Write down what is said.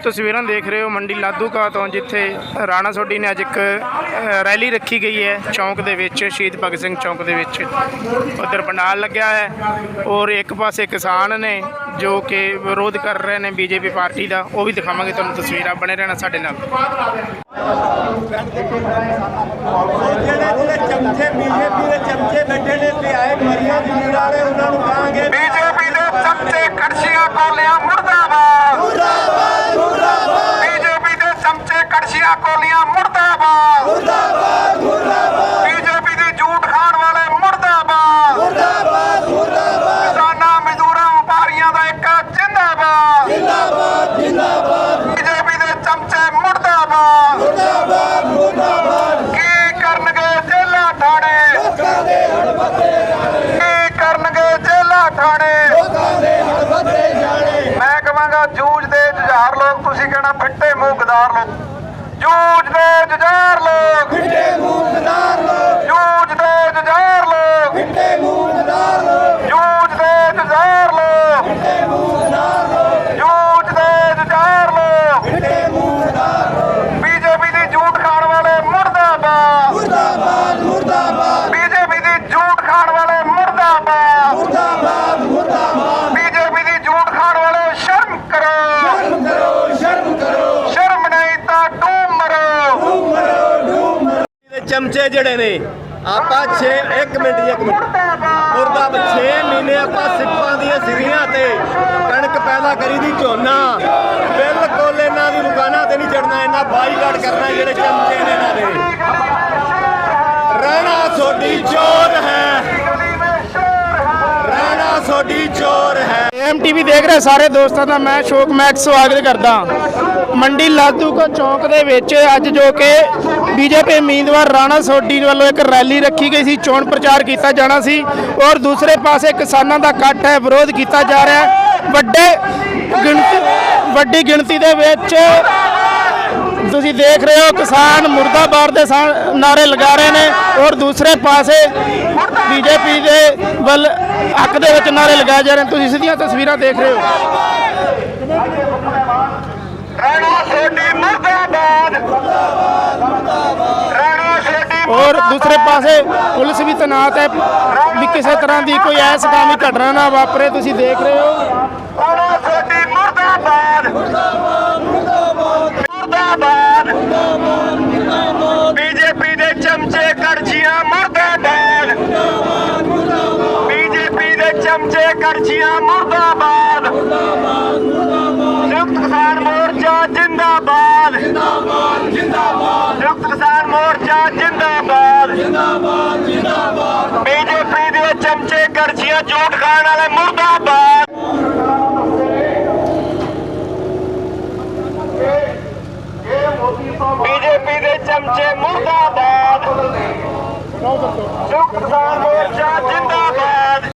ਤਸਵੀਰਾਂ ਦੇਖ ਰਹੇ ਹੋ ਮੰਡੀ ਲਾਧੂਕਾ ਤੋਂ ਜਿੱਥੇ ਰਾਣਾ ਸੋਢੀ ਨੇ ਅੱਜ ਇੱਕ ਰੈਲੀ ਰੱਖੀ ਗਈ ਹੈ ਚੌਂਕ ਦੇ ਵਿੱਚ ਸ਼ਹੀਦ ਭਗਤ ਸਿੰਘ ਚੌਂਕ ਦੇ ਵਿੱਚ। ਉਧਰ ਪੰਡਾਲ ਲੱਗਿਆ ਹੈ ਔਰ ਇੱਕ ਪਾਸੇ ਕਿਸਾਨ ਨੇ ਜੋ ਕਿ ਵਿਰੋਧ ਕਰ ਰਹੇ ਨੇ ਬੀਜੇਪੀ ਪਾਰਟੀ ਦਾ ਉਹ ਵੀ ਦਿਖਾਵਾਂਗੇ ਤੁਹਾਨੂੰ ਤਸਵੀਰਾਂ ਬਣੇ ਰਹਿਣਾ ਸਾਡੇ ਨਾਲ। ਜਿਹੜੇ ਜਿਹੜੇ ਚਮਚੇ ਬੀਜੇਪੀ ਦੇ ਚਮਚੇ ਬੈਠੇ ਨੇ ਤੇ ਆਏ ਮਰੀਆਂ ਜ਼ਮੀਨ ਵਾਲੇ ਉਹਨਾਂ ਨੂੰ ਕਹਾਂਗੇ ਬੀਜੇਪੀ ਦੇ ਚਮਚੇ ਕੜਛੀਆਂ ਕੋਲੀਆਂ ਮੁਰਦਾਬਾਦ ਮੁਰਦਾਬਾਦ ਮੁਰਦਾਬਾਦ ਬੀਜੇਪੀ ਦੇ ਚਮਚੇ ਕੜਛੀਆਂ ਕੋਲੀਆਂ ਮੁਰਦਾਬਾਦ। ਮੁਰਦਾਬਾਦ ਮੁਰਦਾਬਾਦ। ਬੀਜੇਪੀ ਦੀ ਝੂਠ ਖਾਣ ਵਾਲੇ ਮੁਰਦਾਬਾਦ। ਮੁਰਦਾਬਾਦ ਮੁਰਦਾਬਾਦ। ਕਿਸਾਨਾਂ ਮਜ਼ਦੂਰਾਂ ਵਪਾਰੀਆਂ ਦਾ ਇੱਕ ਜਿੰਦਾਬਾਦ। ਜਿੰਦਾਬਾਦ ਜਿੰਦਾਬਾਦ। ਬੀਜੇਪੀ ਦੇ ਚਮਚੇ ਮੁਰਦਾਬਾਦ। ਮੁਰਦਾਬਾਦ ਮੁਰਦਾਬਾਦ। ਕੀ ਕਰਨਗੇ ਜੇਲਾ ਠਾਣੇ? ਕੀ ਕਰਨਗੇ ਜੇਲਾ ਠਾਣੇ? ਮੈਂ ਕਹਾਂਗਾ ਜੂਝ ਦੇ ਜੁਝਾਰ ਲੋਕ ਤੁਸੀਂ ਕਹਿਣਾ ਫਿੱਟੇ ਮੂੰਹ ਗਦਾਰ ਲੋਕ। ਜੂਝ ਦੇ ਜੁਝਾਰ ਲੋਕ ਫਿੱਟੇ ਮੂੰਹ ਗਦਾਰ ਲੋਕ ਜੂਝ ਦੇ ਜੁਝਾਰ ਲੋਕ ਫਿੱਟੇ ਮੂੰਹ ਗਦਾਰ ਲੋਕ ਜੂਝ ਦੇ ਜੁਝਾਰ ਲੋਕ ਫਿੱਟੇ ਮੂੰਹ ਗਦਾਰ ਲੋਕ ਜੂਝ ਦੇ ਜੁਝਾਰ ਲੋਕ ਫਿੱਟੇ ਮੂੰਹ ਗਦਾਰ ਲੋਕ ਬੀਜੇਪੀ ਦੀ ਝੂਠ ਖਾਣ ਵਾਲੇ ਮੁਰਦਾਬਾਦ ਮੁਰਦਾਬਾਦ ਮੁਰਦਾਬਾਦ ਬੀਜੇਪੀ ਦੀ ਝੂਠ ਖਾਣ ਵਾਲੇ ਮੁਰਦਾਬਾਦ ਮੁਰਦਾਬਾਦ ਮੁਰਦਾਬਾਦ ਬੀਜੇਪੀ ਦੀ ਝੂਠ ਖਾਣ ਵਾਲੇ ਸ਼ਰਮ ਕਰੋ ਸ਼ਰਮ ਕਰੋ ਸ਼ਰਮ ਕਰੋ ਸ਼ਰਮ ਨਹੀਂ ਤਾਂ ਡੂਬ ਮਰੋ ਦੇ ਜਿਹੜੇ ਨੇ, ਆਪਾਂ 6 1 ਮਿੰਟ ਜੀ 1 ਮਿੰਟ। ਮੁਰਦਾਬਾਦ 6 ਮਹੀਨੇ ਆਪਾਂ ਸਿੱਪਾਂ ਦੀਆਂ ਸਿਰੀਆਂ ਤੇ ਕਣਕ ਪੈਦਾ ਕਰੀ ਦੀ ਝੋਨਾ। ਬਿਲਕੁਲ ਇਹਨਾਂ ਦੀ ਦੁਕਾਨਾਂ ਤੇ ਨਹੀਂ ਚੜਨਾ ਇਹਨਾਂ ਬਾਈਕਾਟ ਕਰਨਾ ਜਿਹੜੇ ਚਮਚੇ ਨੇ ਇਹਨਾਂ ਦੇ। ਰਹਿਣਾ ਤੁਹਾਡੀ ਚੋਰ ਹੈ। ਰਹਿਣਾ ਤੁਹਾਡੀ ਚੋਰ ਹੈ। ਐਮਟੀਵੀ ਦੇਖ ਰਹੇ ਸਾਰੇ ਦੋਸਤਾਂ ਦਾ ਮੈਂ ਸ਼ੋਕ ਮੈਕਸ ਸਵਾਗਤ ਕਰਦਾ। ਮੰਡੀ ਲਾਦੂਕਾ ਚੌਂਕ ਦੇ ਵਿੱਚ ਅੱਜ ਜੋ ਕਿ ਬੀਜੇਪੀ ਉਮੀਦਵਾਰ ਰਾਣਾ ਸੋਢੀ ਵੱਲੋਂ ਇੱਕ ਰੈਲੀ ਰੱਖੀ ਗਈ ਸੀ, ਚੋਣ ਪ੍ਰਚਾਰ ਕੀਤਾ ਜਾਣਾ ਸੀ ਔਰ ਦੂਸਰੇ ਪਾਸੇ ਕਿਸਾਨਾਂ ਦਾ ਇਕੱਠ ਹੈ, ਵਿਰੋਧ ਕੀਤਾ ਜਾ ਰਿਹਾ ਹੈ। ਵੱਡੇ ਗਿਣਤੀ, ਵੱਡੀ ਗਿਣਤੀ ਦੇ ਵਿੱਚ ਤੁਸੀਂ ਦੇਖ ਰਹੇ ਹੋ, ਕਿਸਾਨ ਮੁਰਦਾਬਾਦ ਦੇ ਸਾ- ਨਾਰੇ ਲਗਾ ਰਹੇ ਨੇ ਔਰ ਦੂਸਰੇ ਪਾਸੇ ਬੀਜੇਪੀ ਦੇ ਵੱਲ ਹੱਕ ਦੇ ਵਿੱਚ ਨਾਰੇ ਲਗਾਏ ਜਾ ਰਹੇ ਨੇ। ਤੁਸੀਂ ਸਿੱਧੀਆਂ ਤਸਵੀਰਾਂ ਦੇਖ ਰਹੇ ਹੋ। ਮੁਰਦਾਬਾਦ। ਔਰ ਦੂਸਰੇ ਪਾਸੇ ਪੁਲਿਸ ਵੀ ਤੈਨਾਤ ਹੈ। ਵੀ ਕਿਸੇ ਤਰ੍ਹਾਂ ਦੀ ਕੋਈ ਐਸਕਾਮੀ ਘਟਨਾ ਨਾ ਵਾਪਰੇ ਤੁਸੀਂ ਦੇਖ ਰਹੇ ਹੋ। ਰਹਿਣਾ ਤੁਹਾਡੀ ਮੁਰਦਾਬਾਦ। ਮੁਰਦਾਬਾਦ। ਬੀਜੇਪੀ ਦੇ ਚਮਚੇ ਕੜਛੀਆਂ ਮੁਰਦਾਬਾਦ। ਬੀਜੇਪੀ ਦੇ ਚਮਚੇ ਕੜਛੀਆਂ ਮੋਰਚਾ ਜਿੰਦਾਬਾਦ ਜਿੰਦਾਬਾਦ ਜਿੰਦਾਬਾਦ ਸੰਯੁਕਤ ਕਿਸਾਨ ਮੋਰਚਾ ਜਿੰਦਾਬਾਦ ਜਿੰਦਾਬਾਦ ਜਿੰਦਾਬਾਦ ਬੀਜੇਪੀ ਦੇ ਚਮਚੇ ਕੜਛੀਆਂ ਝੂਠ ਖਾਣ ਵਾਲੇ ਮੁਰਦਾਬਾਦ ਬੀਜੇਪੀ ਦੇ ਚਮਚੇ ਮੁਰਦਾਬਾਦ ਸੰਯੁਕਤ ਕਿਸਾਨ ਮੋਰਚਾ ਜਿੰਦਾਬਾਦ